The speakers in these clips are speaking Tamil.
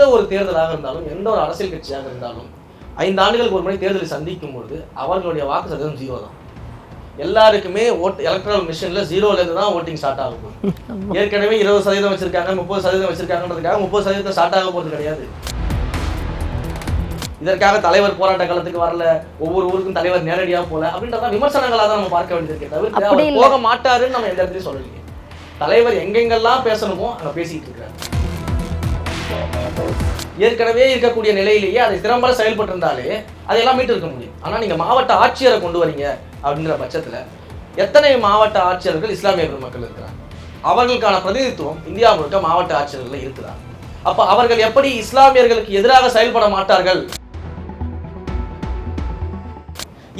எந்த ஒரு தேர்தலாக இருந்தாலும் எந்த ஒரு அரசியல் கட்சியாக இருந்தாலும் ஐந்து ஆண்டுகளுக்கு ஒரு முறை தேர்தலை சந்திக்கும் பொழுது அவர்களுடைய வாக்கு சதவீதம் ஜீரோ தான். எல்லாருக்குமே ஓட் எலக்ட்ரல் மிஷினில் ஜீரோலேருந்து தான் ஓட்டிங் ஸ்டார்ட் ஆகும். ஏற்கனவே இருபது சதவீதம் வச்சிருக்காங்க முப்பது சதவீதம் வச்சிருக்காங்கன்றதுக்காக முப்பது சதவீதம் ஸ்டார்ட் ஆக போகிறது கிடையாது. இதற்காக தலைவர் போராட்ட காலத்துக்கு வரல ஒவ்வொரு ஊருக்கும் தலைவர் நேரடியாக போல அப்படின்றத விமர்சனங்களாக தான் நம்ம பார்க்க வேண்டியது தவிர்த்து. போக மாட்டாருன்னு நம்ம எந்த இடத்துலையும் சொல்லலையே. தலைவர் எங்கெங்கெல்லாம் பேசணுமோ அங்க பேசிக்கிட்டு இருக்காரு ஏற்கனவே இருக்கக்கூடிய நிலையிலேயே அதை திறம்பட செயல்பட்டு இருந்தாலே அதையெல்லாம் மீட்டு இருக்க முடியும். ஆனால் நீங்கள் மாவட்ட ஆட்சியரை கொண்டு வரீங்க அப்படிங்கிற பட்சத்தில் எத்தனை மாவட்ட ஆட்சியர்கள் இஸ்லாமிய பெருமக்கள் இருக்கிறாங்க? அவர்களுக்கான பிரதிநிதித்துவம் இந்தியா முழுக்க மாவட்ட ஆட்சியர்கள் இருக்கிறாங்க அப்போ அவர்கள் எப்படி இஸ்லாமியர்களுக்கு எதிராக செயல்பட மாட்டார்கள்?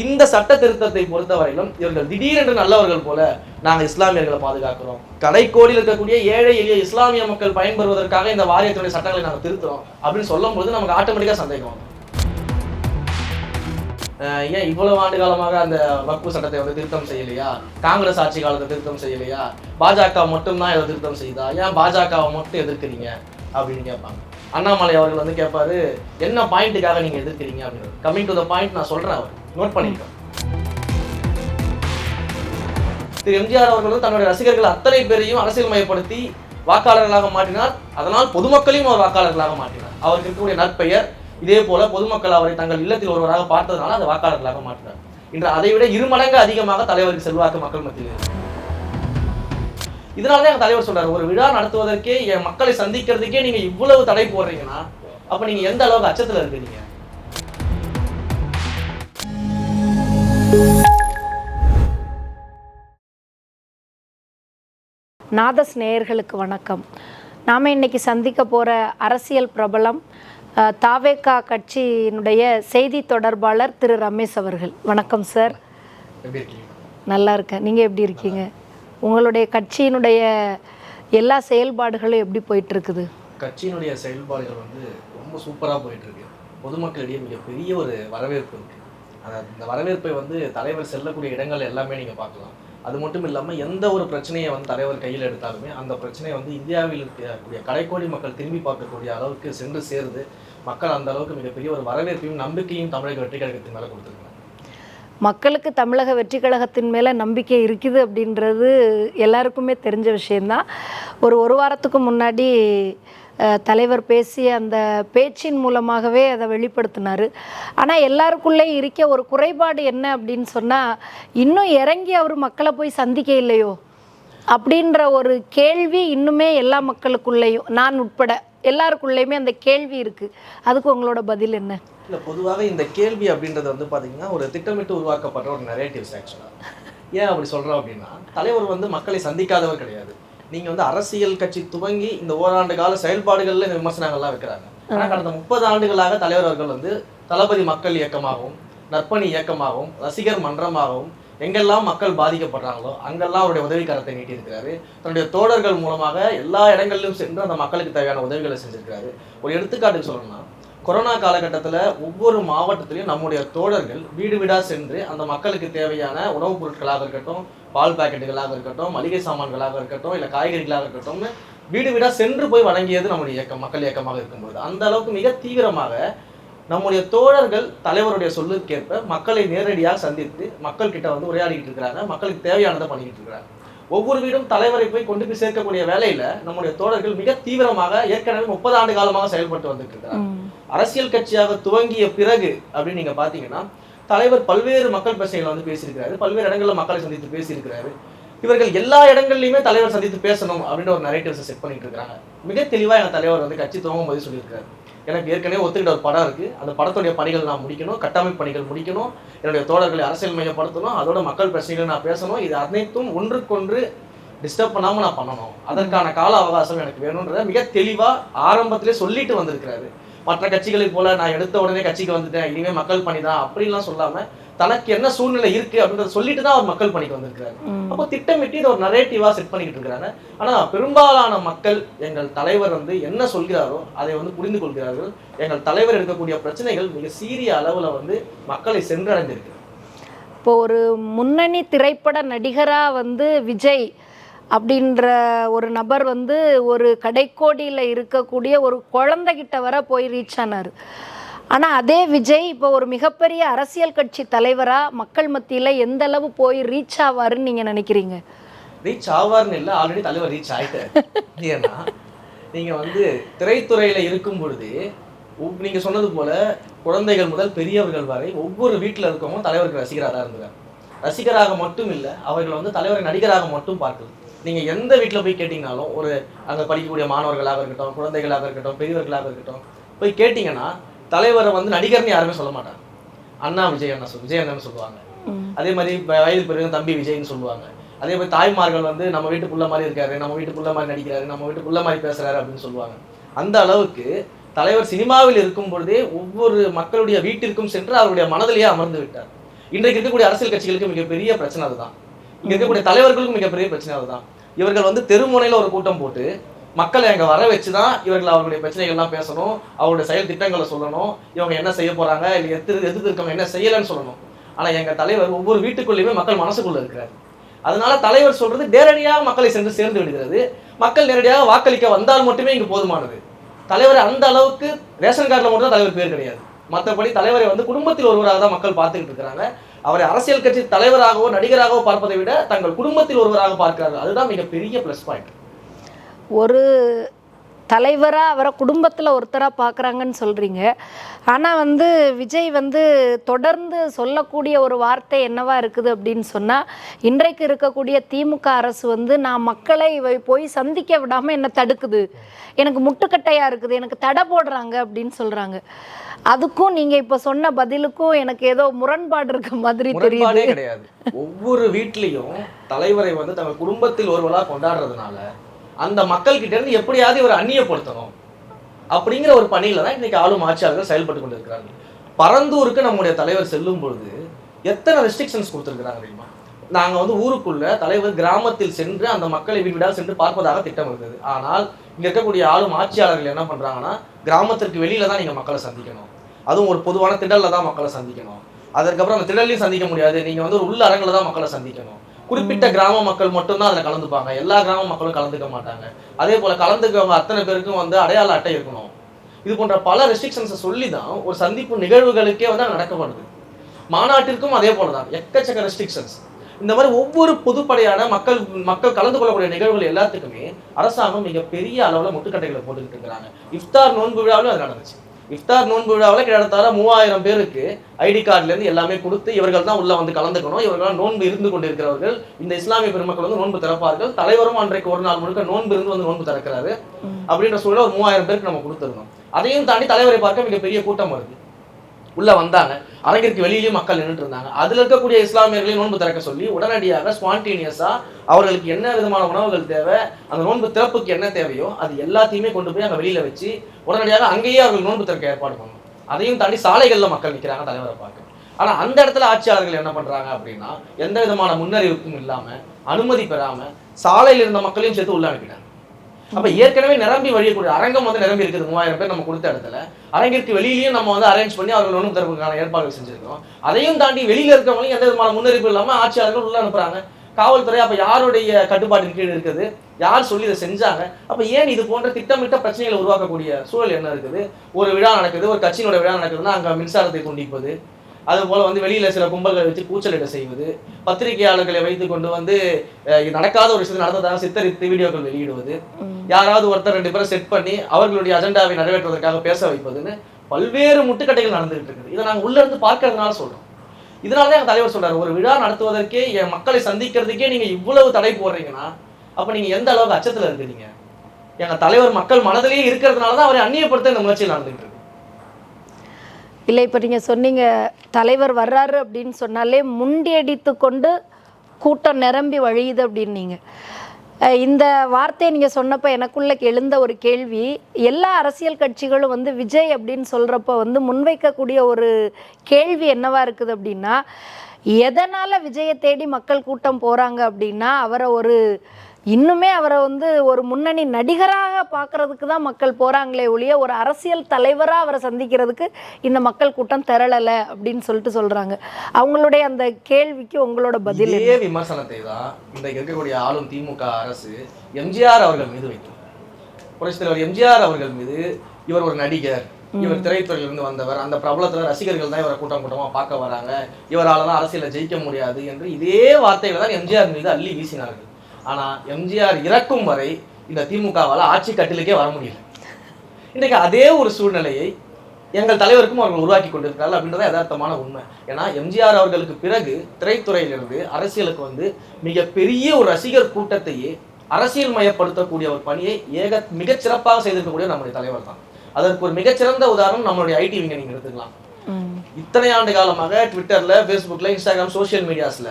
இந்த சட்ட திருத்தத்தை பொறுத்தவரையிலும் இவர்கள் திடீரென்று நல்லவர்கள் போல நாங்கள் இஸ்லாமியர்களை பாதுகாக்கிறோம். கடைக்கோடியில் இருக்கக்கூடிய ஏழை எளிய இஸ்லாமிய மக்கள் பயன்பெறுவதற்காக இந்த வாரியத்துடைய சட்டங்களை நாங்கள் திருத்துறோம் அப்படின்னு சொல்லும்போது நமக்கு ஆட்டோமேட்டிக்காக சந்தேகம் வரும். ஏன் இவ்வளவு ஆண்டு காலமாக அந்த வக்பு சட்டத்தை வந்து திருத்தம் செய்யலையா? காங்கிரஸ் ஆட்சி காலத்தை திருத்தம் செய்யலையா? பாஜக மட்டும்தான் இதை திருத்தம் செய்தா? ஏன் பாஜகவை மட்டும் எதிர்க்கிறீங்க? அப்படின்னு கேட்பாங்க. அண்ணாமலை அவர்கள் வந்து கேட்பாரு என்ன பாயிண்ட்டுக்காக நீங்க எதிர்க்கிறீங்க? அப்படின்னு கம்மிங் டு த பாயிண்ட் நான் சொல்றேன் அவர். நோட் பண்ணிக்கலாம் திரு எம்ஜிஆர் அவர்கள் வந்து தன்னுடைய ரசிகர்கள் அத்தனை பேரையும் அரசியல் மயப்படுத்தி வாக்காளர்களாக மாற்றினார். அதனால் பொதுமக்களையும் அவர் வாக்காளர்களாக மாற்றினார். அவருக்கு இருக்கக்கூடிய நற்பெயர் இதே போல பொதுமக்கள் அவரை தங்கள் இல்லத்தில் ஒருவராக பார்த்ததுனால அதை வாக்காளர்களாக மாற்றினார். இன்று அதை விட இரு அதிகமாக தலைவருக்கு செல்வாக்கு மக்கள் மத்தியில் இதனால தான் தலைவர் சொல்றாரு ஒரு விழா நடத்துவதற்கே என் மக்களை சந்திக்கிறதுக்கே நீங்க இவ்வளவு தடை போடுறீங்கன்னா அப்ப நீங்க எந்த அளவுக்கு அச்சத்துல இருக்கிறீங்க நாதஸ் நேயர்களுக்கு வணக்கம். நாம் இன்னைக்கு சந்திக்க போகிற அரசியல் பிரபலம் அஹ், தாவேகா கட்சியினுடைய செய்தி தொடர்பாளர் திரு ரமேஷ் அவர்கள். வணக்கம் சார். நல்லா இருக்கேன். நீங்கள் எப்படி இருக்கீங்க? உங்களுடைய கட்சியினுடைய எல்லா செயல்பாடுகளும் எப்படி போயிட்டு இருக்குது கட்சியினுடைய செயல்பாடுகள் வந்து ரொம்ப சூப்பரா போயிட்டு இருக்கு பொதுமக்களிடையே மிகப்பெரிய ஒரு வரவேற்பு இருக்கு. அந்த- இந்த வரவேற்பை வந்து தலைவர் செல்லக்கூடிய இடங்கள் எல்லாமே நீங்கள் பார்க்கலாம். அது மட்டும் இல்லாமல் எந்த ஒரு பிரச்சனையை வந்து தலைவர் கையில் எடுத்தாலுமே அந்த பிரச்சனையை வந்து இந்தியாவில் இருக்கக்கூடிய கடைக்கோடி மக்கள் திரும்பி பார்க்கக்கூடிய அளவுக்கு சென்று சேருது. மக்கள் அந்த அளவுக்கு மிகப்பெரிய ஒரு வரவேற்பையும் நம்பிக்கையும் தமிழக வெற்றி கழகத்தின் மேலே கொடுத்துருக்காங்க மக்களுக்கு தமிழக வெற்றி கழகத்தின் மேலே நம்பிக்கை இருக்குது அப்படின்றது எல்லாருக்குமே தெரிஞ்ச விஷயந்தான் ஒரு ஒரு வாரத்துக்கு முன்னாடி தலைவர் பேசிய அந்த பேச்சின் மூலமாகவே அதை வெளிப்படுத்தினார். ஆனால் எல்லாருக்குள்ளே இருக்க ஒரு குறைபாடு என்ன அப்படின்னு சொன்னால் இன்னும் இறங்கி அவர் மக்களை போய் சந்திக்க இல்லையோ? அப்படின்ற ஒரு கேள்வி இன்னுமே எல்லா மக்களுக்குள்ளேயும் நான் உட்பட எல்லாருக்குள்ளேயுமே அந்த கேள்வி இருக்குது அதுக்கு உங்களோட பதில் என்ன? இல்லை பொதுவாகவே இந்த கேள்வி அப்படின்றது வந்து பாத்தீங்கன்னா ஒரு திட்டமிட்டு உருவாக்கப்பட்ட ஒரு நெரேட்டிவ்ஸ் ஆக்சுவலாக ஏன் அப்படி சொல்கிறோம் அப்படின்னா தலைவர் வந்து மக்களை சந்திக்காதவர் கிடையாது. நீங்க வந்து அரசியல் கட்சி துவங்கி இந்த ஓராண்டு கால செயல்பாடுகள்ல இந்த விமர்சனங்கள்லாம் வைக்கிறாங்க. ஆனா கடந்த முப்பது ஆண்டுகளாக தலைவர் அவர்கள் வந்து தளபதி மக்கள் இயக்கமாகவும் நற்பணி இயக்கமாகவும் ரசிகர் மன்றமாகவும் எங்கெல்லாம் மக்கள் பாதிக்கப்படுறாங்களோ அங்கெல்லாம் அவருடைய உதவிக்கரத்தை நீட்டியிருக்கிறாரு. தன்னுடைய தோழர்கள் மூலமாக எல்லா இடங்களிலும் சென்று அந்த மக்களுக்கு தேவையான உதவிகளை செஞ்சிருக்கிறாரு. ஒரு எடுத்துக்காட்டுக்கு சொல்லணும்னா கொரோனா காலகட்டத்தில் ஒவ்வொரு மாவட்டத்திலையும் நம்முடைய தோழர்கள் வீடு வீடாக சென்று அந்த மக்களுக்கு தேவையான உணவுப் பொருட்களாக இருக்கட்டும் பால் பாக்கெட்டுகளாக இருக்கட்டும் மளிகை சாமான்களாக இருக்கட்டும் இல்லை காய்கறிகளாக இருக்கட்டும்னு வீடு வீடாக சென்று போய் வழங்கியது நம்முடைய இயக்கம் மக்கள் இயக்கமாக இருக்கும்போது. அந்த அளவுக்கு மிக தீவிரமாக நம்முடைய தோழர்கள் தலைவருடைய சொல்லுக்கேற்ப மக்களை நேரடியாக சந்தித்து மக்கள்கிட்ட வந்து உரையாடிக்கிட்டு இருக்கிறாங்க. மக்களுக்கு தேவையானதை பண்ணிக்கிட்டு இருக்கிறாங்க. ஒவ்வொரு வீடும் தலைவரை போய் கொண்டு போய் சேர்க்கக்கூடிய வேலையில நம்முடைய தோழர்கள் மிக தீவிரமாக ஏற்கனவே முப்பது ஆண்டு காலமாக செயல்பட்டு வந்துட்டு இருக்கிறாங்க அரசியல் கட்சியாக துவங்கிய பிறகு அப்படின்னு நீங்க பாத்தீங்கன்னா தலைவர் பல்வேறு மக்கள் பிரச்சனைகளை வந்து பேசியிருக்கிறாரு. பல்வேறு இடங்கள்ல மக்களை சந்தித்து பேசியிருக்கிறாரு. இவர்கள் எல்லா இடங்கள்லையுமே தலைவர் சந்தித்து பேசணும் அப்படின்ற ஒரு நரேட்டிவ்ஸை செட் பண்ணிட்டு இருக்காங்க. மிக தெளிவாக என் தலைவர் வந்து கட்சி துவங்கும் போது சொல்லியிருக்காரு. எனக்கு ஏற்கனவே ஒத்துக்கிட்ட ஒரு படம் இருக்கு. அந்த படத்துடைய பணிகள் நான் முடிக்கணும் கட்டமைப்பு பணிகள் முடிக்கணும் என்னுடைய தோழர்களை அரசியல் மையப்படுத்தணும் அதோட மக்கள் பிரச்சனைகளை நான் பேசணும் இது அனைத்தும் ஒன்றுக்கொன்று டிஸ்டர்ப் பண்ணாமல் நான் பண்ணணும். அதற்கான கால அவகாசம் எனக்கு வேணுன்றத மிக தெளிவாக ஆரம்பத்திலே சொல்லிட்டு வந்திருக்கிறாரு. மற்ற கட்சிகளைப் போல நான் எடுத்த உடனே கட்சிக்கு வந்துட்டேன் இனிமே மக்கள் பணி தான் அப்படின்லாம் சொல்லாம தனக்கு என்ன சூழ்நிலை இருக்கு அப்படின்றத சொல்லிட்டு தான் அவர் மக்கள் பணிக்கு வந்திருக்கிறாரு. அப்போ திட்டமிட்டு இதை ஒரு நரேட்டிவா செட் பண்ணிக்கிட்டு இருக்கிறாங்க ஆனா பெரும்பாலான மக்கள் எங்கள் தலைவர் வந்து என்ன சொல்கிறாரோ அதை வந்து புரிந்து கொள்கிறார்கள். எங்கள் தலைவர் இருக்கக்கூடிய பிரச்சனைகள் மிக சீரிய அளவுல வந்து மக்களை சென்றடைந்திருக்கு. இப்போ ஒரு முன்னணி திரைப்பட நடிகராக வந்து விஜய் அப்படின்ற ஒரு நபர் வந்து ஒரு கடைக்கோடியில் இருக்கக்கூடிய ஒரு குழந்தைகிட்ட வர போய் ரீச் ஆனார். ஆனால் அதே விஜய் இப்போ ஒரு மிகப்பெரிய அரசியல் கட்சி தலைவராக மக்கள் மத்தியில் எந்த அளவு போய் ரீச் ஆவாருன்னு நீங்கள் நினைக்கிறீங்க? ரீச் ஆவார்னு இல்லை ஆல்ரெடி தலைவர் ரீச் ஆயிட்டார். ஏன்னா நீங்க வந்து திரைத்துறையில் இருக்கும் பொழுது நீங்கள் நீங்க சொன்னது போல குழந்தைகள் முதல் பெரியவர்கள் வரை ஒவ்வொரு வீட்டில் இருக்கவங்க தலைவருக்கு ரசிகராக தான் இருந்தார் ரசிகராக மட்டும் இல்லை அவர்கள் வந்து தலைவரை நடிகராக மட்டும் பார்க்கல நீங்க எந்த வீட்டில் போய் கேட்டீங்கனாலும் ஒரு அங்க படிக்கக்கூடிய மாணவர்களாக இருக்கட்டும் குழந்தைகளாக இருக்கட்டும் பெரியவர்களாக இருக்கட்டும் போய் கேட்டீங்கன்னா தலைவரை வந்து நடிகர்னு யாருமே சொல்ல மாட்டாங்க. அண்ணா விஜய் அண்ணா சொல் விஜய் அண்ணன் சொல்லுவாங்க. அதே மாதிரி வயது பெரியவங்க தம்பி விஜய்னு சொல்லுவாங்க. அதே மாதிரி தாய்மார்கள் வந்து நம்ம வீட்டு புள்ள மாதிரி இருக்காரு நம்ம வீட்டு புள்ள மாதிரி நடிக்கிறாரு நம்ம வீட்டு புள்ள மாதிரி பேசுறாரு அப்படின்னு சொல்லுவாங்க. அந்த அளவுக்கு தலைவர் சினிமாவில் இருக்கும் பொழுதே ஒவ்வொரு மக்களுடைய வீட்டிற்கும் சென்று அவருடைய மனதிலேயே அமர்ந்து விட்டார். இன்றைக்கு இருக்கக்கூடிய அரசியல் கட்சிகளுக்கு மிகப்பெரிய பிரச்சனை அதுதான். இங்கே இருக்கக்கூடிய தலைவர்களுக்கும் மிகப்பெரிய பிரச்சனை அதுதான். இவர்கள் வந்து தெருமுனையில் ஒரு கூட்டம் போட்டு மக்களை அங்கே வர வச்சு தான் இவர்கள் அவர்களுடைய பிரச்சனைகள்லாம் பேசணும் அவருடைய செயல் திட்டங்களை சொல்லணும் இவங்க என்ன செய்ய போகிறாங்க இல்லை எதிர்த்து எதிர்த்து இருக்கவங்க என்ன செய்யலைன்னு சொல்லணும். ஆனால் எங்கள் தலைவர் ஒவ்வொரு வீட்டுக்குள்ளேயுமே மக்கள் மனசுக்குள்ளே இருக்கிறார். அதனால தலைவர் சொல்றது நேரடியாக மக்களை சென்று சேர்ந்து விடுகிறது. மக்கள் நேரடியாக வாக்களிக்க வந்தால் மட்டுமே இங்கு போதுமானது. தலைவர் அந்த அளவுக்கு ரேஷன் கார்டில் மட்டும் தான் தலைவர் பேர் கிடையாது. மற்றபடி தலைவரை வந்து குடும்பத்தில் ஒருவராக தான் மக்கள் பார்த்துக்கிட்டு இருக்கிறாங்க. அவரை அரசியல் கட்சி தலைவராகவோ நடிகராகவோ பார்ப்பதை விட தங்கள் குடும்பத்தில் ஒருவராக பார்க்கிறார்கள். அதுதான் மிகப்பெரிய ப்ளஸ் பாயிண்ட் ஒரு தலைவராக அவரை குடும்பத்தில் ஒருத்தராக பார்க்குறாங்கன்னு சொல்கிறீங்க ஆனால் வந்து விஜய் வந்து தொடர்ந்து சொல்லக்கூடிய ஒரு வார்த்தை என்னவா இருக்குது அப்படின்னு சொன்னால் இன்றைக்கு இருக்கக்கூடிய திமுக அரசு வந்து நான் மக்களை இவை போய் சந்திக்க விடாமல் என்ன தடுக்குது. எனக்கு முட்டுக்கட்டையாக இருக்குது எனக்கு தடை போடுறாங்க அப்படின்னு சொல்கிறாங்க அதுக்கும் நீங்கள் இப்போ சொன்ன பதிலுக்கும் எனக்கு ஏதோ முரண்பாடு இருக்க மாதிரி தெரியுது. கிடையாது. ஒவ்வொரு வீட்லயும் தலைவரை வந்து தங்கள் குடும்பத்தில் ஒருவரா கொண்டாடுறதுனால அந்த மக்கள்கிட்ட இருந்து எப்படியாவது இவர் அந்நியப்படுத்தணும் அப்படிங்கிற ஒரு பணியில தான் இன்னைக்கு ஆளும் ஆட்சியாளர்கள் செயல்பட்டு கொண்டிருக்கிறாங்க பரந்தூருக்கு நம்முடைய தலைவர் செல்லும் பொழுது எத்தனை ரெஸ்ட்ரிக்ஷன்ஸ் கொடுத்துருக்குறாங்க தெரியுமா? நாங்கள் வந்து ஊருக்குள்ள தலைவர் கிராமத்தில் சென்று அந்த மக்களை வீடு வீடாக சென்று பார்ப்பதாக திட்டம் இருந்தது. ஆனால் இங்கே இருக்கக்கூடிய ஆளும் ஆட்சியாளர்கள் என்ன பண்ணுறாங்கன்னா கிராமத்திற்கு வெளியில தான் நீங்கள் மக்களை சந்திக்கணும். அதுவும் ஒரு பொதுவான திடல்ல தான் மக்களை சந்திக்கணும். அதற்கப்புறம் அந்த திடல்லையும் சந்திக்க முடியாது. நீங்கள் வந்து ஒரு உள்ள அரங்கில் தான் மக்களை சந்திக்கணும். குறிப்பிட்ட கிராம மக்கள் மட்டும்தான் அதில் கலந்துப்பாங்க. எல்லா கிராம மக்களும் கலந்துக்க மாட்டாங்க. அதே போல கலந்துக்கவங்க அத்தனை பேருக்கும் வந்து அடையாள அட்டை இருக்கணும். இது போன்ற பல ரெஸ்ட்ரிக்ஷன்ஸை சொல்லி தான் ஒரு சந்திப்பு நிகழ்வுகளுக்கே வந்து நடக்கப்படுது. மாநாட்டிற்கும் அதே போல தான் எக்கச்சக்க ரெஸ்ட்ரிக்ஷன்ஸ் இந்த மாதிரி ஒவ்வொரு பொதுப்படையான மக்கள் மக்கள் கலந்து கொள்ளக்கூடிய நிகழ்வுகள் எல்லாத்துக்குமே அரசாங்கம் மிகப்பெரிய அளவில் முட்டுக்கட்டைகளை போட்டுக்கிட்டு இருக்கிறாங்க. இஃப்தார் நோன்பு விழாவிலும் அது நடந்துச்சு. இஃப்தார் நோன்பு விழாவில் கிட்டத்தட்ட மூவாயிரம் பேருக்கு ஐடி கார்டுலேருந்து எல்லாமே கொடுத்து இவர்கள் தான் உள்ள வந்து கலந்துக்கணும். இவர்கள் நோன்பு இருந்து கொண்டிருக்கிறவர்கள் இந்த இஸ்லாமிய பெருமக்கள் வந்து நோன்பு திறப்பார்கள். தலைவரும் அன்றைக்கு ஒரு நாள் முழுக்க நோன்பு இருந்து வந்து நோன்பு திறக்கிறாரு. அப்படின்ற சூழல ஒரு மூவாயிரம் பேருக்கு நம்ம கொடுத்துருந்தோம் அதையும் தாண்டி தலைவரை பார்க்க மிகப்பெரிய கூட்டம் வருது. உள்ள வந்தாங்க. அரங்கிற்கு வெளியிலயும் மக்கள் நின்றுட்டு இருந்தாங்க. அதுல இருக்கக்கூடிய இஸ்லாமியர்களையும் நோன்பு திறக்க சொல்லி உடனடியாக ஸ்பான்டேனியஸா அவர்களுக்கு என்ன விதமான உணவுகள் தேவை அந்த நோன்பு திறப்புக்கு என்ன தேவையோ அது எல்லாத்தையுமே கொண்டு போய் அங்க வெளியில வச்சு உடனடியாக அங்கேயே அவர்கள் நோன்பு திறக்க ஏற்பாடு பண்ணணும். அதையும் தாண்டி சாலைகள்ல மக்கள் நிக்கிறாங்க தலைவரை பார்க்க. ஆனா அந்த இடத்துல ஆட்சியாளர்கள் என்ன பண்றாங்க அப்படின்னா எந்த விதமான முன்னறிவிப்பும் இல்லாம அனுமதி பெறாம சாலையில் இருந்த மக்களையும் சேர்த்து உள்ள அனுப்பினாங்க அப்ப ஏற்கனவே நிரம்பி வழியக்கூடிய அரங்கம் வந்து நிரம்பி இருக்குது மூவாயிரம் பேர் நம்ம கொடுத்த இடத்துல. அரங்கிற்கு வெளியிலயும் நம்ம வந்து அரேஞ்ச் பண்ணி அவர்கள் ஒன்று தரப்புக்கான ஏற்பாடுகள் செஞ்சிருக்கோம். அதையும் தாண்டி வெளியில இருக்கவங்களையும் எந்த விதமான முன்னறிவிப்பு இல்லாம ஆட்சியாளர்கள் உள்ள அனுப்புறாங்க. காவல்துறை அப்ப யாருடைய கட்டுப்பாட்டின் கீழ் இருக்குது? யார் சொல்லி இதை செஞ்சாங்க? அப்ப ஏன் இது போன்ற திட்டமிட்ட பிரச்சனைகளை உருவாக்கக்கூடிய சூழல் என்ன இருக்குது? ஒரு விழா நடக்குது ஒரு கட்சியினோட விழா நடக்குதுன்னா அங்க மின்சாரத்தை துண்டிப்பது அது போல வந்து வெளியில சில கும்பல்களை வச்சு கூச்சலிட செய்வது பத்திரிகையாளர்களை வைத்து கொண்டு வந்து நடக்காத ஒரு விஷயத்தை நடந்ததாக சித்தரித்து வீடியோக்கள் வெளியிடுவது யாராவது ஒருத்தர் ரெண்டு பேரை செட் பண்ணி அவர்களுடைய அஜெண்டாவை நிறைவேற்றுவதற்காக பேச வைப்பதுன்னு பல்வேறு முட்டுக்கட்டைகள் நடந்துகிட்டு இருக்குது. இதை நாங்கள் உள்ள இருந்து பார்க்கறதுனால சொல்றோம். இதனால தான் எங்க தலைவர் சொல்றாரு ஒரு விழா நடத்துவதற்கே என் மக்களை சந்திக்கிறதுக்கே நீங்க இவ்வளவு தடை போடுறீங்கன்னா அப்ப நீங்க எந்த அளவுக்கு அச்சத்துல இருக்கிறீங்க எங்க தலைவர் மக்கள் மனதிலேயே இருக்கிறதுனால தான் அவரை அந்நியப்படுத்த இந்த முயற்சியில் நடந்துகிட்டு இல்லை இப்போ நீங்கள் சொன்னீங்க தலைவர் வர்றாரு அப்படின்னு சொன்னாலே முண்டியடித்து கொண்டு கூட்டம் நிரம்பி வழியுது அப்படின்னீங்க. இந்த வார்த்தையை நீங்கள் சொன்னப்போ எனக்குள்ள எழுந்த ஒரு கேள்வி எல்லா அரசியல் கட்சிகளும் வந்து விஜய் அப்படின்னு சொல்கிறப்ப வந்து முன்வைக்கக்கூடிய ஒரு கேள்வி என்னவா இருக்குது அப்படின்னா எதனால் விஜயை தேடி மக்கள் கூட்டம் போகிறாங்க அப்படின்னா அவரை ஒரு இன்னுமே அவரை வந்து ஒரு முன்னணி நடிகராக பார்க்கறதுக்கு தான் மக்கள் போகிறாங்களே ஒழிய ஒரு அரசியல் தலைவராக அவரை சந்திக்கிறதுக்கு இந்த மக்கள் கூட்டம் திரளலை அப்படின்னு சொல்லிட்டு சொல்கிறாங்க அவங்களுடைய அந்த கேள்விக்கு உங்களோட பதில்? இதே விமர்சனத்தை தான் இன்றைக்கு இருக்கக்கூடிய ஆளும் திமுக அரசு எம்ஜிஆர் அவர்கள் மீது வைக்கும் புரட்சித் தலைவர் எம்ஜிஆர் அவர்கள் மீது இவர் ஒரு நடிகர் இவர் திரைத்துறையிலிருந்து வந்தவர் அந்த பிரபலத்துல ரசிகர்கள் தான் இவரை கூட்டம் கூட்டமா பார்க்க வராங்க. இவரால தான் அரசியல ஜெயிக்க முடியாது என்று இதே வார்த்தைகளை தான் எம்ஜிஆர் மீது அள்ளி வீசினார்கள். ஆனா எம்ஜிஆர் இறக்கும் வரை இந்த திமுகவால ஆட்சி கட்டிலுக்கே வர முடியல. இன்றைக்கு அதே ஒரு சூழ்நிலையை எங்கள் தலைவருக்கும் அவர்கள் உருவாக்கி கொண்டிருக்கிறார்கள் அப்படின்றத யதார்த்தமான உண்மை. ஏன்னா எம்ஜிஆர் அவர்களுக்கு பிறகு திரைத்துறையிலிருந்து அரசியலுக்கு வந்து மிகப்பெரிய ஒரு ரசிகர் கூட்டத்தையே அரசியல் மயப்படுத்தக்கூடிய ஒரு பணியை ஏக மிகச் சிறப்பாக செய்திருக்கக்கூடிய நம்முடைய தலைவர் தான். அதற்கு ஒரு மிகச்சிறந்த உதாரணம் நம்மளுடைய ஐடி விங்க நீங்க எடுத்துக்கலாம். இத்தனை ஆண்டு காலமாக ட்விட்டர்ல ஃபேஸ்புக்ல இன்ஸ்டாகிராம் சோஷியல் மீடியாஸ்ல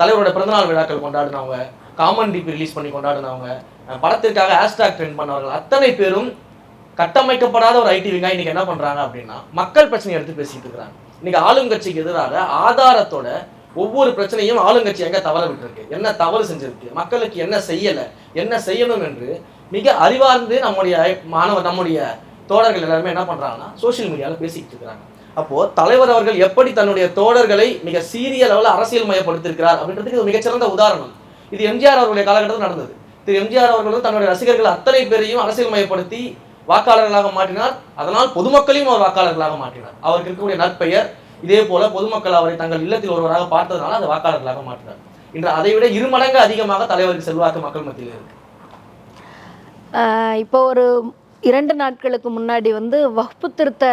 தலைவரோட பிறந்தநாள் விழாக்கள் கொண்டாடினவங்க காமன் டிபி ரிலீஸ் பண்ணி கொண்டாடினவங்க. படத்திற்காக ஹேஷ்டாக் ட்ரெண்ட் பண்ணவர்கள். அத்தனை பேரும் கட்டமைக்கப்படாத ஒரு ஐடி விங்கா இன்னைக்கு என்ன பண்றாங்க அப்படின்னா மக்கள் பிரச்சனையை எடுத்து பேசிட்டு இருக்கிறாங்க. இன்னைக்கு ஆளுங்கட்சிக்கு எதிராக ஆதாரத்தோட ஒவ்வொரு பிரச்சனையும் ஆளுங்கட்சி எங்க தவற விட்டுருக்கு? என்ன தவறு செஞ்சிருக்கு? மக்களுக்கு என்ன செய்யல? என்ன செய்யணும் என்று மிக அறிவார்ந்து நம்முடைய மாணவர் நம்முடைய தோழர்கள் எல்லாருமே என்ன பண்றாங்கன்னா சோஷியல் மீடியாவில் பேசிக்கிட்டு இருக்கிறாங்க. அப்போ தலைவர் அவர்கள் எப்படி தன்னுடைய தோழர்களை மிக சீரிய லெவலில் அரசியல் மயப்படுத்திருக்கிறார் அப்படின்றதுக்கு இது மிகச்சிறந்த உதாரணம். இது எம்ஜிஆர் அவர்களுடைய காலகட்டத்தில் நடந்தது. திரு எம்ஜிஆர் அவர்கள் தன்னுடைய ரசிகர்கள் அத்தனை பேரையும் அரசியல் மயப்படுத்தி வாக்காளர்களாக மாற்றினார். அதனால் பொதுமக்களையும் அவர் வாக்காளர்களாக மாற்றினார். அவருக்கு இருக்கக்கூடிய நற்பெயர் இதே போல பொதுமக்கள் அவரை தங்கள் இல்லத்தில் ஒருவராக பார்த்ததுனால அதை வாக்காளர்களாக மாற்றினார். இன்று அதை விட இருமடங்கு அதிகமாக தலைவருக்கு செல்வாக்கு மக்கள் மத்தியில் இருக்கு. ஆஹ் இப்போ ஒரு இரண்டு நாட்களுக்கு முன்னாடி வந்து வகுப்பு திருத்த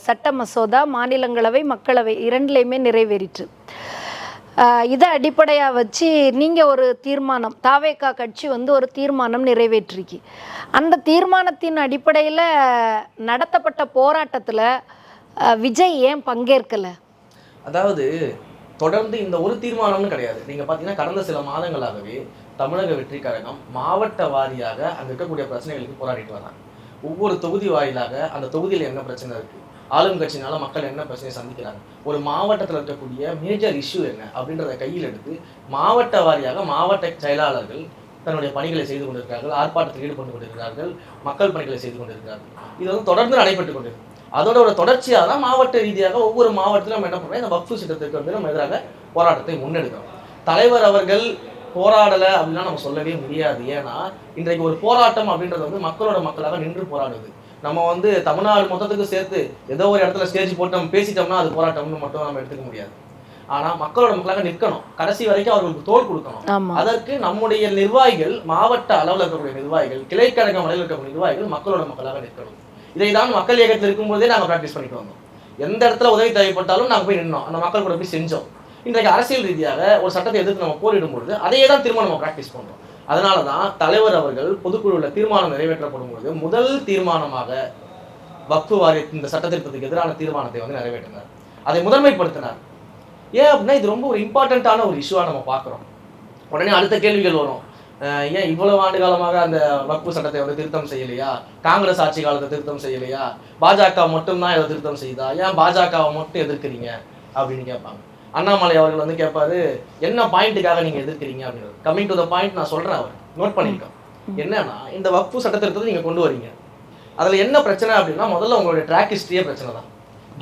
சட்ட மசோதா மாநிலங்களவை மக்களவை இரண்டுலேயுமே நிறைவேறிற்று. இதை அடிப்படையாக வச்சு நீங்கள் ஒரு தீர்மானம் தாவேக்கா கட்சி வந்து ஒரு தீர்மானம் நிறைவேற்றிருக்கு. அந்த தீர்மானத்தின் அடிப்படையில் நடத்தப்பட்ட போராட்டத்தில் விஜய் ஏன் பங்கேற்கலை? அதாவது தொடர்ந்து இந்த ஒரு தீர்மானம்னு கிடையாது. நீங்கள் பார்த்தீங்கன்னா கடந்த சில மாதங்களாகவே தமிழக வெற்றி கழகம் மாவட்ட வாரியாக அங்கே இருக்கக்கூடிய பிரச்சனைகளுக்கு போராடிட்டு வராங்க. ஒவ்வொரு தொகுதி வாயிலாக அந்த தொகுதியில் என்ன பிரச்சனை இருக்குது ஆளும் கட்சினால மக்கள் என்ன பிரச்சனையை சந்திக்கிறாங்க? ஒரு மாவட்டத்தில் இருக்கக்கூடிய மேஜர் இஷ்யூ என்ன? அப்படின்றத கையில் எடுத்து மாவட்ட வாரியாக மாவட்ட செயலாளர்கள் தன்னுடைய பணிகளை செய்து கொண்டிருக்கிறார்கள் ஆர்ப்பாட்டத்தில் ஈடுபட்டு கொண்டிருக்கிறார்கள் மக்கள் பணிகளை செய்து கொண்டிருக்கிறார்கள். இது வந்து தொடர்ந்து நடைபெற்று கொண்டிருக்கு. அதோட ஒரு தொடர்ச்சியாக தான் மாவட்ட ரீதியாக ஒவ்வொரு மாவட்டத்திலும் நம்ம என்ன பண்ணுறோம் இந்த வக்ஃபு சட்டத்திற்கு வந்து நம்ம எதிராக போராட்டத்தை முன்னெடுக்கிறோம். தலைவர் அவர்கள் போராடலை அப்படின்னா நம்ம சொல்லவே முடியாது. ஏன்னா இன்றைக்கு ஒரு போராட்டம் அப்படின்றது வந்து மக்களோட மக்களாக நின்று போராடுது. நம்ம வந்து தமிழ்நாடு மொத்தத்துக்கு சேர்த்து ஏதோ ஒரு இடத்துல ஸ்டேஜ் போட்டு நம்ம பேசிட்டோம்னா அது போராட்டம்னு மட்டும் நம்ம எடுத்துக்க முடியாது. ஆனா மக்களோட மக்களாக நிற்கணும். கடைசி வரைக்கும் அவர்களுக்கு தோல் கொடுக்கணும். அதற்கு நம்முடைய நிர்வாகிகள் மாவட்ட அளவில் இருக்கக்கூடிய நிர்வாகிகள் கிளைக்கழகம் அளவில் இருக்கக்கூடிய நிர்வாகிகள் மக்களோட மக்களாக நிற்கணும். இதை தான் மக்கள் இயக்கத்தில் இருக்கும்போதே நாங்கள் ப்ராக்டிஸ் பண்ணிட்டு வந்தோம். எந்த இடத்துல உதவி தேவைப்பட்டாலும் நாங்கள் போய் நின்னோம். அந்த மக்கள் கூட போய் செஞ்சோம். இன்றைக்கு அரசியல் ரீதியாக ஒரு சட்டத்தை எதிர்த்து நம்ம போரிடும் பொழுது அதையே தான் திரும்ப நம்ம ப்ராக்டிஸ் பண்றோம். அதனால தான் தலைவர் அவர்கள் பொதுக்குழுவில் தீர்மானம் நிறைவேற்றப்படும் பொழுது முதல் தீர்மானமாக வக்ஃபு வாரிய இந்த சட்டத்திருத்தத்துக்கு எதிரான தீர்மானத்தை வந்து நிறைவேற்றினார். அதை முதன்மைப்படுத்தினார். ஏன் அப்படின்னா இது ரொம்ப ஒரு இம்பார்ட்டண்ட்டான ஒரு இஷ்யூவாக நம்ம பார்க்குறோம். உடனே அடுத்த கேள்விகள் வரும். ஏன் இவ்வளவு ஆண்டு காலமாக அந்த வக்ஃபு சட்டத்தை வந்து திருத்தம் செய்யலையா? காங்கிரஸ் ஆட்சி காலத்தை திருத்தம் செய்யலையா? பாஜக மட்டும்தான் இதை திருத்தம் செய்தா? ஏன் பாஜகவை மட்டும் எதிர்க்கிறீங்க? அப்படின்னு கேட்பாங்க. அண்ணாமலை அவர்கள் வந்து கேட்பாரு என்ன பாயிண்ட்டுக்காக நீங்க எதிர்க்கிறீங்க? அப்படின்னு கம்மிங் டு த பாயிண்ட் நான் சொல்றேன் அவர். நோட் பண்ணிருக்கோம் என்னன்னா இந்த வக்ஃபு சட்டத்திருத்தத்தை நீங்க கொண்டு வரீங்க. அதுல என்ன பிரச்சனை அப்படின்னா முதல்ல உங்களுடைய ட்ராக் ஹிஸ்டரியே பிரச்சனை தான்.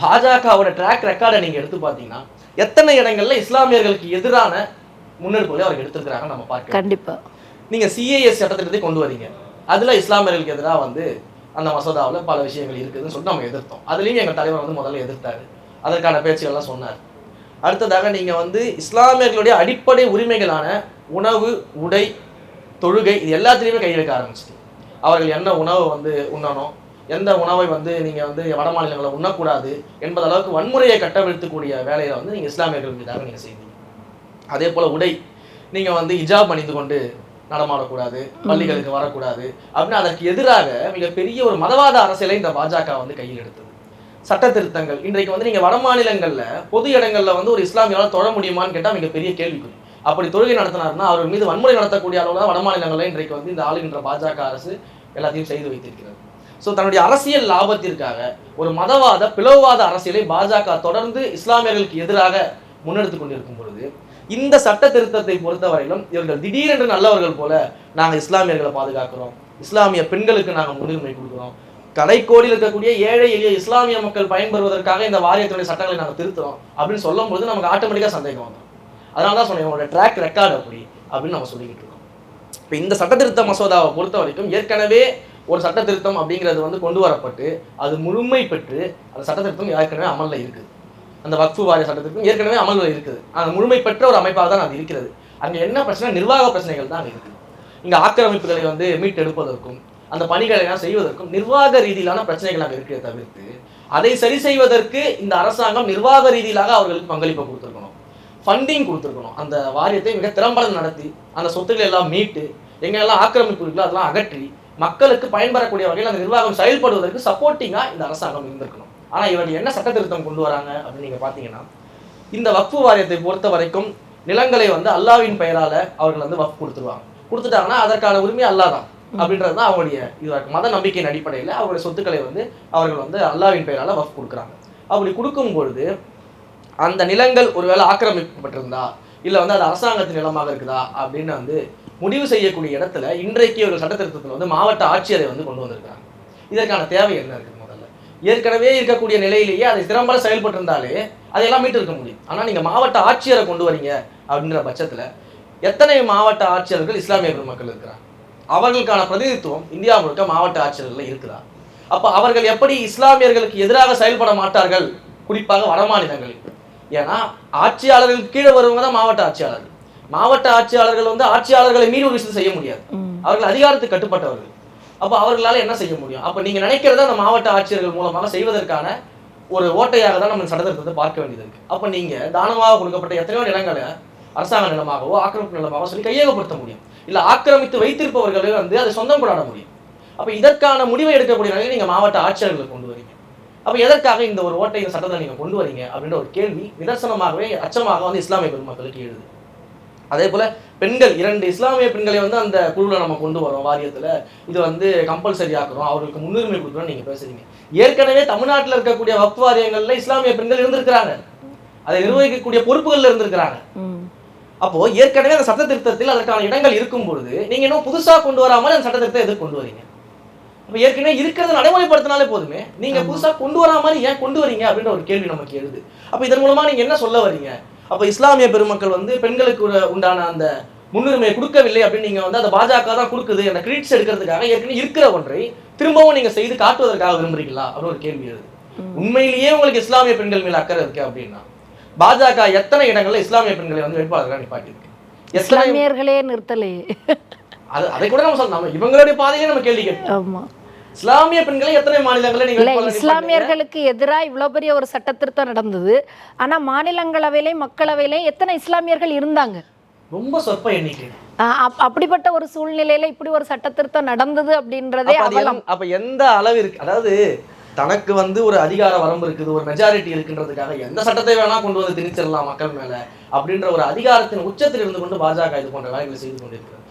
பாஜகவோட ட்ராக் ரெக்கார்டை நீங்க எடுத்து பார்த்தீங்கன்னா எத்தனை இடங்கள்ல இஸ்லாமியர்களுக்கு எதிரான முன்னெடுப்புகளை அவர் எடுத்திருக்கிறாங்க நம்ம பார்க்கலாம் கண்டிப்பாக நீங்க சிஏஎஸ் சட்டத்திட்டத்தை கொண்டு வரீங்க. அதுல இஸ்லாமியர்களுக்கு எதிராக வந்து அந்த மசோதாவுல பல விஷயங்கள் இருக்குதுன்னு சொல்லிட்டு நம்ம எதிர்த்தோம். அதுலயும் எங்க தலைவர் வந்து முதல்ல எதிர்த்தாரு. அதற்கான பேச்சுகள்லாம் சொன்னார். அடுத்ததாக நீங்கள் வந்து இஸ்லாமியர்களுடைய அடிப்படை உரிமைகளான உணவு உடை தொழுகை இது எல்லாத்துலேயுமே கை வைக்க ஆரம்பிச்சிட்டு. அவர்கள் என்ன உணவை வந்து உண்ணணும்? எந்த உணவை வந்து நீங்கள் வந்து வட மாநிலங்களை உண்ணக்கூடாது என்பது அளவுக்கு வன்முறையை கட்டவிழ்த்தக்கூடிய வேலையில் வந்து நீங்கள் இஸ்லாமியர்கள் மீதாக நீங்கள் செய்வீங்க. அதே போல் உடை. நீங்கள் வந்து இஜாப் அணிந்து கொண்டு நடமாடக்கூடாது பள்ளிகளுக்கு வரக்கூடாது. அப்படின்னு அதற்கு எதிராக மிகப்பெரிய ஒரு மதவாத அரசியலை இந்த பாஜக வந்து கையில் எடுத்தது. சட்ட திருத்தங்கள். இன்றைக்கு வந்து நீங்கள் வட மாநிலங்களில் பொது இடங்களில் வந்து ஒரு இஸ்லாமியால் தொழ முடியுமான்னு கேட்டா மிகப்பெரிய கேள்விக்குறி. அப்படி தொழுகை நடத்தினார்னா அவர் மீது வன்முறை நடத்தக்கூடிய அளவில் தான் வட மாநிலங்களில் இன்றைக்கு வந்து இந்த ஆளுகின்ற பாஜக அரசு எல்லாத்தையும் செய்து வைத்திருக்கிறது. ஸோ தன்னுடைய அரசியல் லாபத்திற்காக ஒரு மதவாத பிளவுவாத அரசியலை பாஜக தொடர்ந்து இஸ்லாமியர்களுக்கு எதிராக முன்னெடுத்து கொண்டிருக்கும் பொழுது இந்த சட்ட திருத்தத்தை பொறுத்தவரையிலும் இவர்கள் திடீரென்று நல்லவர்கள் போல நாங்கள் இஸ்லாமியர்களை பாதுகாக்கிறோம். இஸ்லாமிய பெண்களுக்கு நாங்கள் முன்னுரிமை கொடுக்குறோம். கடைக்கோடியில் இருக்கக்கூடிய ஏழை எளிய இஸ்லாமிய மக்கள் பயன்பெறுவதற்காக இந்த வாரியத்துடைய சட்டங்களை நாங்கள் திருத்துறோம் அப்படின்னு சொல்லும்போது நமக்கு ஆட்டோமேட்டிக்காக சந்தேகம் வந்துடும் அதனால தான் சொன்னேன் உங்களோட ட்ராக் ரெக்கார்டு அப்படி அப்படின்னு நம்ம சொல்லிக்கிட்டு இருக்கோம். இப்போ இந்த சட்ட திருத்த மசோதாவை பொறுத்த வரைக்கும் ஏற்கனவே ஒரு சட்ட திருத்தம் அப்படிங்கிறது வந்து கொண்டு வரப்பட்டு அது முழுமை பெற்று அந்த சட்ட திருத்தம் ஏற்கனவே அமலில் இருக்குது. அந்த வக்ஃபு வாரிய சட்டத்திற்கும் ஏற்கனவே அமலில் இருக்குது. அந்த முழுமை பெற்ற ஒரு அமைப்பாக தான் அது இருக்கிறது. அங்கே என்ன பிரச்சனை? நிர்வாக பிரச்சனைகள் தான் அங்கே இருக்குது. இங்கே ஆக்கிரமிப்புகளை வந்து மீட்டெடுப்பதற்கும் அந்த பணிகளை எல்லாம் செய்வதற்கும் நிர்வாக ரீதியிலான பிரச்சனைகள் அங்கே இருக்கிறத தவிர்த்து அதை சரி செய்வதற்கு இந்த அரசாங்கம் நிர்வாக ரீதியிலாக அவர்களுக்கு பங்களிப்பை கொடுத்துருக்கணும். ஃபண்டிங் கொடுத்துருக்கணும். அந்த வாரியத்தை மிக திறம்பட நடத்தி அந்த சொத்துக்களை எல்லாம் மீட்டு எங்கெல்லாம் ஆக்கிரமிப்பு இருக்கோ அதெல்லாம் அகற்றி மக்களுக்கு பயன்பெறக்கூடிய வகையில் அந்த நிர்வாகம் செயல்படுவதற்கு சப்போர்ட்டிங்காக இந்த அரசாங்கம் இருந்திருக்கணும். ஆனால் இவர்கள் என்ன சட்ட திருத்தம் கொண்டு வராங்க அப்படின்னு நீங்கள் பார்த்தீங்கன்னா இந்த வக்ஃபு வாரியத்தை பொறுத்த வரைக்கும் நிலங்களை வந்து அல்லாவின் பெயரால் அவர்கள் வந்து வக்ஃப் கொடுத்துருவாங்க. கொடுத்துட்டாங்கன்னா அதற்கான உரிமை அல்லாஹ் தான் அப்படின்றது தான் அவங்களுடைய இதுவாக மத நம்பிக்கையின் அடிப்படையில் அவருடைய சொத்துக்களை வந்து அவர்கள் வந்து அல்லாவின் பெயரால் வஃப் கொடுக்குறாங்க. அப்படி கொடுக்கும் பொழுது அந்த நிலங்கள் ஒருவேளை ஆக்கிரமிக்கப்பட்டிருந்தா இல்லை வந்து அது அரசாங்கத்தின் நிலமாக இருக்குதா அப்படின்னு வந்து முடிவு செய்யக்கூடிய இடத்துல இன்றைக்கு ஒரு சட்டத்திருத்தத்தில் வந்து மாவட்ட ஆட்சியரை வந்து கொண்டு வந்திருக்கிறாங்க. இதற்கான தேவை என்ன இருக்குது முதல்ல? ஏற்கனவே இருக்கக்கூடிய நிலையிலேயே அதை திறம்பட செயல்பட்டு இருந்தாலே அதையெல்லாம் மீட்டு இருக்க முடியும். ஆனால் நீங்கள் மாவட்ட ஆட்சியரை கொண்டு வரீங்க அப்படின்ற பட்சத்தில் எத்தனை மாவட்ட ஆட்சியர்கள் இஸ்லாமிய பெருமக்கள் இருக்கிறாங்க? அவர்களுக்கான பிரதிநிதித்துவம் இந்தியா முழுக்க மாவட்ட ஆட்சியர்கள் இருக்குதா அப்போ அவர்கள் எப்படி இஸ்லாமியர்களுக்கு எதிராக செயல்பட மாட்டார்கள்? குறிப்பாக வடமாநிலங்களில் ஏன்னா ஆட்சியாளர்களுக்கு கீழே வருவங்க தான் மாவட்ட ஆட்சியாளர்கள். மாவட்ட ஆட்சியாளர்கள் வந்து ஆட்சியாளர்களை மீறி ஒரு விஷயம் செய்ய முடியாது. அவர்கள் அதிகாரத்துக்கு கட்டுப்பட்டவர்கள். அப்போ அவர்களால என்ன செய்ய முடியும்? அப்போ நீங்க நினைக்கிறத அந்த மாவட்ட ஆட்சியர்கள் மூலமாக செய்வதற்கான ஒரு ஓட்டையாக தான் நம்ம சட்டத்திருத்தத்தை பார்க்க வேண்டியது இருக்கு. அப்போ நீங்க தானமாக கொடுக்கப்பட்ட எத்தனையோ நிலங்களை அரசாங்க நிலமாகவோ ஆக்கிரமிப்பு நிலமாகவோ சொல்லி கையகப்படுத்த முடியும். இல்ல ஆக்கிரமித்து வைத்திருப்பவர்களே வந்து அதை சொந்தம் கொண்டாட முடியும். அப்போ இதற்கான முடிவை எடுக்கக்கூடிய நீங்க மாவட்ட ஆட்சியர்களை கொண்டு வரீங்க. அப்போ எதற்காக இந்த ஒரு ஓட்டை இந்த சட்டத்தை நீங்க கொண்டு வரீங்க அப்படின்ற ஒரு கேள்வி நிதர்சனமாகவே அச்சமாக வந்து இஸ்லாமிய பெருமக்களுக்கு எழுது. அதே போல பெண்கள் இரண்டு இஸ்லாமிய பெண்களை வந்து அந்த குழுவில் நம்ம கொண்டு வரோம் வாரியத்துல. இது வந்து கம்பல்சரி ஆக்குறோம் அவர்களுக்கு முன்னுரிமை கொடுக்குறோம் நீங்க பேசுறீங்க. ஏற்கனவே தமிழ்நாட்டில் இருக்கக்கூடிய வக்ஃப் வாரியங்கள்ல இஸ்லாமிய பெண்கள் இருந்திருக்கிறாங்க. அதை நிர்வகிக்கக்கூடிய பொறுப்புகள்ல இருந்திருக்கிறாங்க. அப்போ ஏற்கனவே அந்த சட்ட திருத்தத்தில் அதற்கான இடங்கள் இருக்கும் பொழுது நீங்க இன்னும் புதுசா கொண்டு வராமல் அந்த சட்ட திருத்தத்தை எதுக்கு கொண்டு வரீங்க. அப்ப ஏற்கனவே இருக்கிறத நடைமுறைப்படுத்தினாலே போதுமே. நீங்க புதுசா கொண்டு வரா மாதிரி ஏன் கொண்டு வரீங்க அப்படின்ற ஒரு கேள்வி நமக்கு எழுது. அப்ப இதன் மூலமா நீங்க என்ன சொல்ல வரீங்க? அப்ப இஸ்லாமிய பெருமக்கள் வந்து பெண்களுக்கு உண்டான அந்த முன்னுரிமையை கொடுக்கவில்லை அப்படின்னு நீங்க வந்து அந்த பாஜக தான் கொடுக்குது. அந்த கிரெடிட்ஸ் எடுக்கிறதுக்காக ஏற்கனவே இருக்கிற ஒன்றை திரும்பவும் நீங்க செய்து காட்டுவதற்காக விரும்புறீங்களா? அப்படின்னு ஒரு கேள்வி எழுது. உண்மையிலேயே உங்களுக்கு இஸ்லாமிய பெண்கள் மேல அக்கறை இருக்கு அப்படின்னா? பாஜக எத்தனை இடங்கள்ல இஸ்லாமிய பெண்களை வந்து வேட்பாளர்களாக நிப்பாட்டியிருக்கு? இஸ்லாமியர்களே நிறுத்தலையே. அது அதை கூட நம்ம சொல்லலாம். இவங்களுடைய பாதையிலே நம்ம கேள்வி கேட்போம். ஆமா. இஸ்லாமிய பெண்களை எத்தனை மாநிலங்களில் நீங்க இல்ல வேட்பாளர் நிப்பாட்டுறீங்க? இஸ்லாமியர்களுக்கு எதிரா இவ்வளவு பெரிய ஒரு சட்ட திருத்தம் நடந்தது. ஆனா மாநிலங்களவையிலையும் மக்களவையிலையும் எத்தனை இஸ்லாமியர்கள் இருந்தாங்க? ரொம்ப சொற்ப எண்ணிக்கை. அப்படிப்பட்ட ஒரு சூழ்நிலையில இப்படி ஒரு சட்ட திருத்தம் நடந்தது அப்படின்றதே அப்ப எந்த அளவு இருக்கு? அதாவது தனக்கு வந்து ஒரு அதிகார வரம்பு இருக்குது ஒரு மெஜாரிட்டி இருக்குன்றதுக்காக எந்த சட்டத்தை வேணா கொண்டு வந்து திணிச்சிடலாம் மக்கள் மேல அப்படின்ற ஒரு அதிகாரத்தின் உச்சத்தில் இருந்து கொண்டு பாஜக இது போன்ற வேலைகளை செய்து கொண்டிருக்கிறது.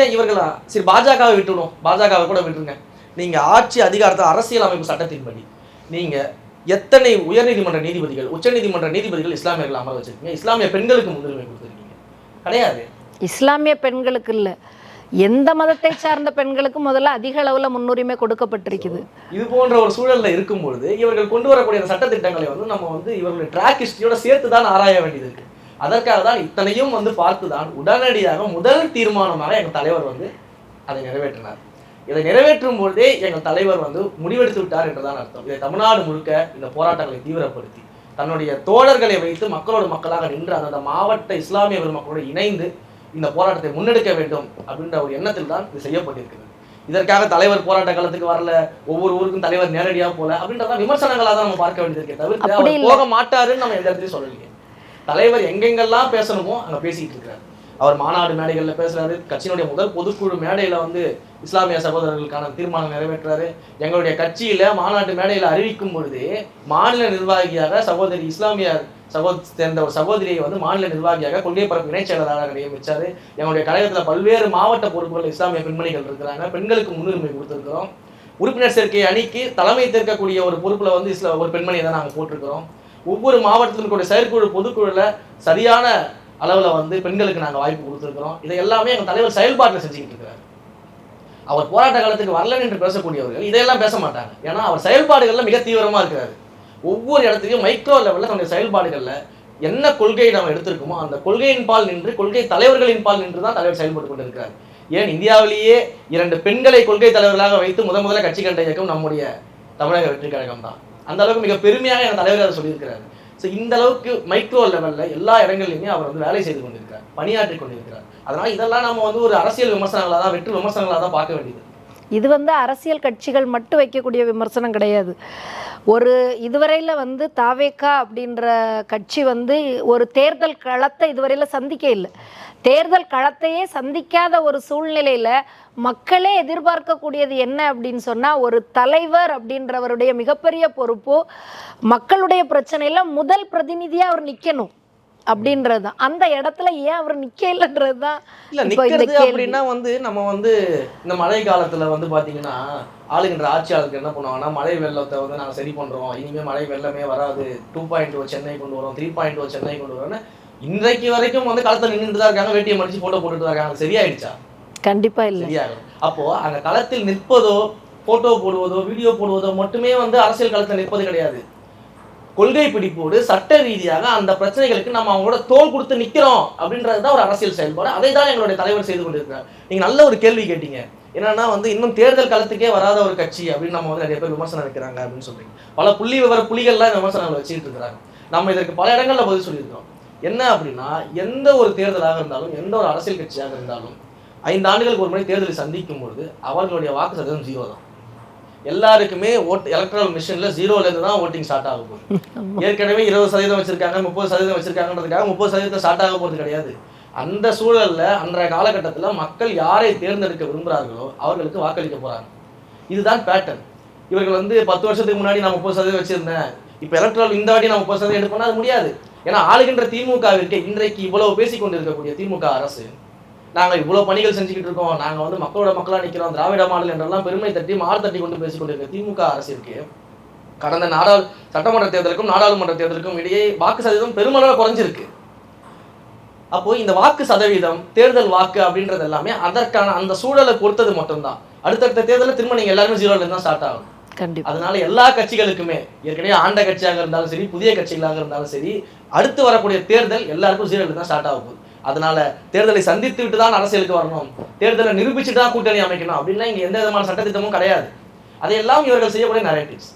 ஏன் இவர்களா சரி பாஜகவை விட்டுடும் பாஜகவை கூட விட்டுருங்க. நீங்க ஆட்சி அதிகாரத்தை அரசியல் அமைப்பு சட்டத்தின்படி நீங்க எத்தனை உயர்நீதிமன்ற நீதிபதிகள் உச்சநீதிமன்ற நீதிபதிகள் இஸ்லாமியர்கள் அமர வச்சிருக்கீங்க? இஸ்லாமிய பெண்களுக்கு முன்னுரிமை கொடுத்துருக்கீங்க. கிடையாது. இஸ்லாமிய பெண்களுக்கு இல்லை. எந்த மதத்தை சார்ந்த பெண்களுக்கு முதல்ல அதிக அளவுல முன்னுரிமை கொடுக்கப்பட்டிருக்குது. இது போன்ற ஒரு சூழல்ல இருக்கும் பொழுது இவர்கள் கொண்டு வரக்கூடிய சட்ட திட்டங்களை வந்து நம்ம வந்து இவர்களுடைய ட்ராக் ஹிஸ்டரியோட சேர்த்து தான் ஆராய வேண்டியது இருக்கு அதற்காக தான் இத்தனையும் வந்து பார்த்து தான் உடனடியாக முதல் தீர்மானமாக எங்கள் தலைவர் வந்து அதை நிறைவேற்றினார். இதை நிறைவேற்றும் பொழுதே எங்கள் தலைவர் வந்து முடிவெடுத்து விட்டார் என்றுதான் அர்த்தம். இதை தமிழ்நாடு முழுக்க இந்த போராட்டங்களை தீவிரப்படுத்தி தன்னுடைய தோழர்களை வைத்து மக்களோடு மக்களாக நின்று அந்தந்த மாவட்ட இஸ்லாமியவர் மக்களோடு இணைந்து இந்த போராட்டத்தை முன்னெடுக்க வேண்டும் அப்படின்ற ஒரு எண்ணத்தில் தான் இது செய்யப்பட்டிருக்கிறது. இதற்காக தலைவர் போராட்ட காலத்துக்கு வரல ஒவ்வொரு ஊருக்கும் தலைவர் நேரடியா போல அப்படின்றதான் விமர்சனங்களாக தான் நம்ம பார்க்க வேண்டியது இருக்கே தவிர்த்து அவர். போக மாட்டாருன்னு நம்ம எந்த இடத்துலையும் சொல்லலையே. தலைவர் எங்கெங்கெல்லாம் பேசணுமோ அங்க பேசிட்டு இருக்காரு அவர் மாநாடு மேடைகளில் பேசுறாரு. கட்சியினுடைய முதல் பொதுக்குழு மேடையில வந்து இஸ்லாமிய சகோதரர்களுக்கான தீர்மானம் நிறைவேற்றுறாரு. எங்களுடைய கட்சியில மாநாட்டு மேடையில அறிவிக்கும் பொழுது மாநில நிர்வாகியாக சகோதரி இஸ்லாமிய சகோ சேர்ந்த ஒரு சகோதரியை வந்து மாநில நிர்வாகியாக கொள்கை பரப்பு இணைச் செயலராக நியமிச்சாரு. எங்களுடைய கழகத்துல பல்வேறு மாவட்ட பொறுப்புகள் இஸ்லாமிய பெண்மணிகள் இருக்கிறாங்க. பெண்களுக்கு முன்னுரிமை கொடுத்துருக்கிறோம். உறுப்பினர் சேர்க்கை அணிக்கு தலைமை தேர்க்கக்கூடிய ஒரு பொறுப்புல வந்து இஸ்லா ஒரு பெண்மணியை தான் நாங்கள் போட்டிருக்கிறோம். ஒவ்வொரு மாவட்டத்திலும் கூட செயற்குழு பொதுக்குழுல சரியான அளவில் வந்து பெண்களுக்கு நாங்கள் வாய்ப்பு கொடுத்துருக்குறோம். இதை எல்லாமே எங்கள் தலைவர் செயல்பாட்டில் செஞ்சுக்கிட்டு இருக்கிறார். அவர் போராட்ட காலத்துக்கு வரலன்னு என்று பேசக்கூடியவர்கள் இதையெல்லாம் பேச மாட்டாங்க. ஏன்னா அவர் செயல்பாடுகளில் மிக தீவிரமாக இருக்கிறார். ஒவ்வொரு இடத்துலையும் மைக்ரோ லெவலில் தன்னுடைய செயல்பாடுகளில் என்ன கொள்கையை நம்ம எடுத்திருக்கோமோ அந்த கொள்கையின் பால் நின்று கொள்கை தலைவர்களின் பால் நின்று தான் தலைவர் செயல்பட்டு கொண்டிருக்கிறார். ஏன் இந்தியாவிலேயே இரண்டு பெண்களை கொள்கை தலைவர்களாக வைத்து முத முதல்ல கட்சி கண்ட இயக்கம் நம்முடைய தமிழக வெற்றி கழகம் தான் அந்த அளவுக்கு மிக பெருமையாக என் தலைவர் அதை சொல்லியிருக்கிறார். ஸோ இந்த அளவுக்கு மைக்ரோ லெவலில் எல்லா இடங்கள்லையுமே அவர் வந்து வேலை செய்து கொண்டிருக்கிறார் பணியாற்றி கொண்டிருக்கிறார். அதனால் இதெல்லாம் நம்ம வந்து ஒரு அரசியல் விமர்சனங்களாக தான் வெற்று விமர்சனங்களாக தான் பார்க்க வேண்டியது. இது வந்து அரசியல் கட்சிகள் மட்டும் வைக்கக்கூடிய விமர்சனம் கிடையாது. ஒரு இதுவரையில் வந்து தாவேக்கா அப்படின்ற கட்சி வந்து ஒரு தேர்தல் களத்தை இதுவரையில் சந்திக்க இல்லை. தேர்தல் களத்தையே சந்திக்காத ஒரு சூழ்நிலையில் மக்களே எதிர்பார்க்கக்கூடியது என்ன அப்படின்னு சொன்னால் ஒரு தலைவர் அப்படின்றவருடைய மிகப்பெரிய பொறுப்பு மக்களுடைய பிரச்சனையில முதல் பிரதிநிதியாக அவர் நிற்கணும் அப்படின்றது அந்த இடத்துல ஏன் அவர் நிற்கலன்றது தான். அப்படின்னா வந்து நம்ம வந்து இந்த மழை காலத்துல வந்து பாத்தீங்கன்னா ஆளுகின்ற ஆட்சியாளருக்கு என்ன பண்ணுவாங்கன்னா மழை வெள்ளத்தை வந்து நாங்க சரி பண்றோம். இனிமே மழை வெள்ளமே வராது. டூ பாயிண்ட் ஓ சென்னை கொண்டு வரோம். த்ரீ பாயிண்ட் ஓ சென்னை கொண்டு வரோம்னு இன்றைக்கு வரைக்கும் வந்து களத்துல நின்றுட்டு தான் இருக்காங்க. வேட்டியை மடிச்சு போட்டோ போட்டுட்டு தான் இருக்காங்க. சரியாயிடுச்சா? கண்டிப்பாக இல்லை. சரியாகும் அப்போ அந்த களத்தில் நிற்பதோ போட்டோ போடுவதோ வீடியோ போடுவதோ மட்டுமே வந்து அரசியல் களத்தில் நிற்பது கிடையாது. கொள்கை பிடிப்போடு சட்ட ரீதியாக அந்த பிரச்சனைகளுக்கு நம்ம அவங்களோட தோல் கொடுத்து நிக்கிறோம் அப்படின்றது தான் ஒரு அரசியல் செயல்பாடு. அதை தான் எங்களுடைய தலைவர் செய்து கொண்டிருக்கிறார். நீங்க நல்ல ஒரு கேள்வி கேட்டீங்க. என்னன்னா வந்து இன்னும் தேர்தல் களத்துக்கே வராத ஒரு கட்சி அப்படின்னு நம்ம வந்து நிறைய பேர் விமர்சனம் வைக்கிறாங்க அப்படின்னு சொல்றீங்க. பல புள்ளி விவர புலிகள்லாம் விமர்சனங்களை வச்சுட்டு இருக்கிறாங்க. நம்ம இதற்கு பல இடங்கள்ல பதில் சொல்லியிருக்கோம் என்ன அப்படின்னா எந்த ஒரு தேர்தலாக இருந்தாலும் எந்த ஒரு அரசியல் கட்சியாக இருந்தாலும் ஐந்து ஆண்டுகளுக்கு ஒரு முறை தேர்தலை சந்திக்கும் பொழுது அவர்களுடைய வாக்கு சதவீதம் ஜீரோ தான். எல்லாருக்குமே ஓட் எலக்ட்ரல் மிஷின்ல ஜீரோல இருந்து தான் ஓட்டிங் ஸ்டார்ட் ஆக போகுது. ஏற்கனவே இருபது சதவீதம் வச்சிருக்காங்க முப்பது சதவீதம் வச்சிருக்காங்கன்றதுக்காக முப்பது சதவீதம் ஸ்டார்ட் ஆக போறது கிடையாது. அந்த சூழல்ல அன்றைய காலகட்டத்துல மக்கள் யாரை தேர்ந்தெடுக்க விரும்புகிறார்களோ அவர்களுக்கு வாக்களிக்க போறாங்க. இதுதான் பேட்டர்ன் இவர்கள் வந்து பத்து வருஷத்துக்கு முன்னாடி நான் முப்பது சதவீதம் வச்சிருந்தேன். இப்போ எலக்ட்ரல் இந்த வாட்டி நம்ம பர்சனல் சதவீதம் அது முடியாது. ஏன்னா ஆளுகின்ற திமுகவிற்கு இன்றைக்கு இவ்வளவு பேசிக் கொண்டிருக்கக்கூடிய திமுக அரசு நாங்கள் இவ்வளவு பணிகள் செஞ்சுக்கிட்டு இருக்கோம் நாங்க வந்து மக்களோட மக்களா நிக்கிறோம் திராவிட மாடல் என்றெல்லாம் பெருமை தட்டி மாறு தட்டி கொண்டு பேசிக் கொண்டிருக்க திமுக அரசிற்கு கடந்த நாடாளு சட்டமன்ற தேர்தலுக்கும் நாடாளுமன்ற தேர்தலுக்கும் இடையே வாக்கு சதவீதம் பெருமளவு குறைஞ்சிருக்கு. அப்போ இந்த வாக்கு சதவீதம் தேர்தல் வாக்கு அப்படின்றது எல்லாமே அதற்கான அந்த சூழலை பொறுத்தது மட்டும்தான். அடுத்தடுத்த தேர்தலில் திரும்ப நீங்கள் எல்லாருமே ஜீரோல இருந்து தான் ஸ்டார்ட் ஆகும் அதனால எல்லா கட்சிகளுக்குமே ஏற்கனவே ஆண்ட கட்சியாக இருந்தாலும் சரி புதிய கட்சிகளாக இருந்தாலும் சரி அடுத்து வரக்கூடிய தேர்தல் எல்லாருக்கும் ஜீரோல தான் ஸ்டார்ட் ஆகும் அதனால தேர்தலை சந்தித்து விட்டு தான் அரசியலுக்கு வரணும். தேர்தலை நிரூபிச்சுட்டு தான் கூட்டணி அமைக்கணும். அப்படின்னா இங்க எந்த விதமான சட்டத்திட்டமும் கிடையாது. அதையெல்லாம் இவர்கள் செய்யக்கூடிய நரேட்டிவ்ஸ்